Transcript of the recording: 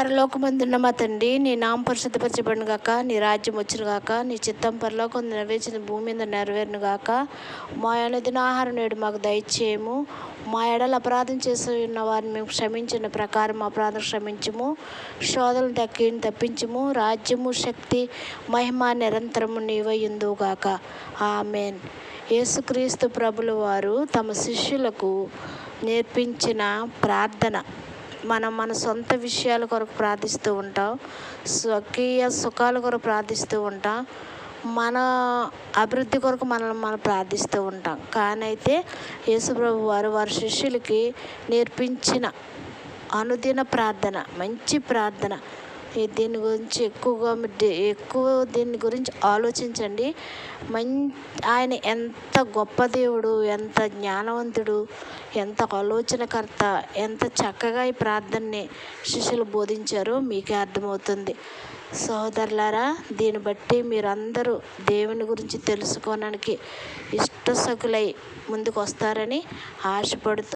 పరలోకమందున్న మా తండ్రి నీ నామ పరిశుద్ధపరచబడిన గాక నీ రాజ్యం వచ్చిన గాక నీ చిత్తం పరలోకం నెరవేర్చిన భూమి మీద నెరవేరును గాక మా అనుదిన ఆహారం నేడు మాకు దయచేయము. మా ఎడలు అపరాధం చేసి ఉన్న వారిని మేము క్షమించిన ప్రకారం మా అపరాధం క్షమించము. శోధనలు తక్కి తప్పించము. రాజ్యము శక్తి మహిమ నిరంతరము నీవయుందు గాక. ఆమెన్. యేసుక్రీస్తు ప్రభులు వారు తమ శిష్యులకు నేర్పించిన ప్రార్థన. మనం మన సొంత విషయాల కొరకు ప్రార్థిస్తూ ఉంటాం స్వకీయ సుఖాల కొరకు ప్రార్థిస్తూ ఉంటాం మన అభివృద్ధి కొరకు మనల్ని మనం ప్రార్థిస్తూ ఉంటాం. కానీ అయితే యేసుప్రభు వారు వారి శిష్యులకి నేర్పించిన అనుదిన ప్రార్థన మంచి ప్రార్థన దీని గురించి ఎక్కువగా దే- ఎక్కువ దీని గురించి ఆలోచించండి. మం ఆయన ఎంత గొప్ప దేవుడు ఎంత జ్ఞానవంతుడు ఎంత ఆలోచనకర్త ఎంత చక్కగా ఈ ప్రార్థనని శిష్యులు బోధించారో మీకే అర్థమవుతుంది. సహోదరులారా దీన్ని బట్టి మీరందరూ దేవుని గురించి తెలుసుకోవడానికి ఇష్టసకులై ముందుకు వస్తారని ఆశపడుతూ